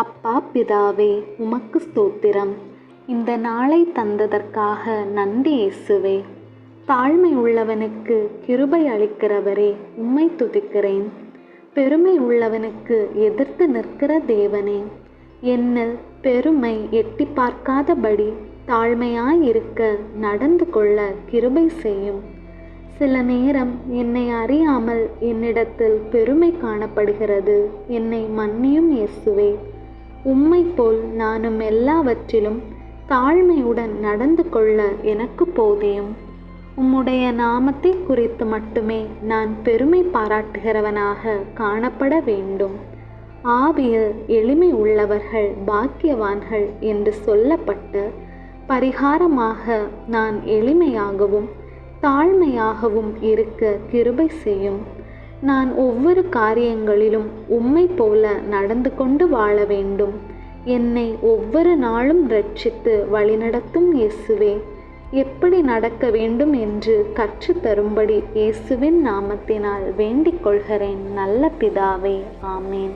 அப்பா பிதாவே உமக்கு ஸ்தோத்திரம். இந்த நாளை தந்ததற்காக நன்றி இயேசுவே. தாழ்மை உள்ளவனுக்கு கிருபை அளிக்கிறவரே உம்மை துதிக்கிறேன். பெருமை உள்ளவனுக்கு எதிர்த்து நிற்கிற தேவனே என்னில் பெருமை எட்டி பார்க்காதபடி தாழ்மையாயிருக்க நடந்து கொள்ள கிருபை செய்யும். சில நேரம் என்னை அறியாமல் என்னிடத்தில் பெருமை காணப்படுகிறது என்னை மன்னியும் இயேசுவே. உம்மை போல் நானும் எல்லாவற்றிலும் தாழ்மையுடன் நடந்து கொள்ள எனக்கு போதியும். உம்முடைய நாமத்தை குறித்து மட்டுமே நான் பெருமை பாராட்டுகிறவனாக காணப்பட வேண்டும். ஆவியில் எளிமை உள்ளவர்கள் பாக்கியவான்கள் என்று சொல்லப்பட்டு பரிகாரமாக நான் எளிமையாகவும் தாழ்மையாகவும் இருக்க கிருபை செய்யும். நான் ஒவ்வொரு காரியங்களிலும் உம்மை போல நடந்து கொண்டு வாழ வேண்டும். என்னை ஒவ்வொரு நாளும் ரட்சித்து வழிநடத்தும் இயேசுவே. எப்படி நடக்க வேண்டும் என்று கற்றுத் தரும்படி இயேசுவின் நாமத்தினால் வேண்டிக் கொள்கிறேன் நல்ல பிதாவே. ஆமேன்.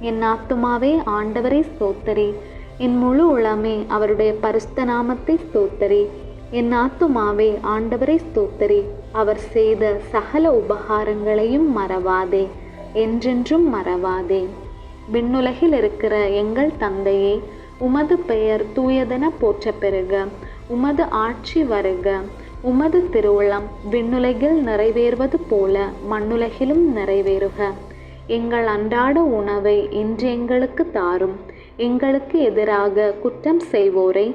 என் ஆத்துமாவே ஆண்டவரை ஸ்தோத்தரி. என் முழு உளமே அவருடைய பரிஸ்த நாமத்தை ஸ்தோத்தரி. என் ஆத்துமாவே ஆண்டவரை ஸ்தோத்தரே. அவர் செய்த சகல உபகாரங்களையும் மறவாதே. என்றென்றும் மறவாதே. விண்ணுலகில் இருக்கிற எங்கள் தந்தையே உமது பெயர் தூயதென போற்ற பெறுக. உமது ஆட்சி வருக. உமது திருவுளம் விண்ணுலகில் நிறைவேறுவது போல மண்ணுலகிலும் நிறைவேறுக. எங்கள் அன்றாட உணவை இன்று எங்களுக்கு தாரும். எங்களுக்கு எதிராக குற்றம் செய்வோரை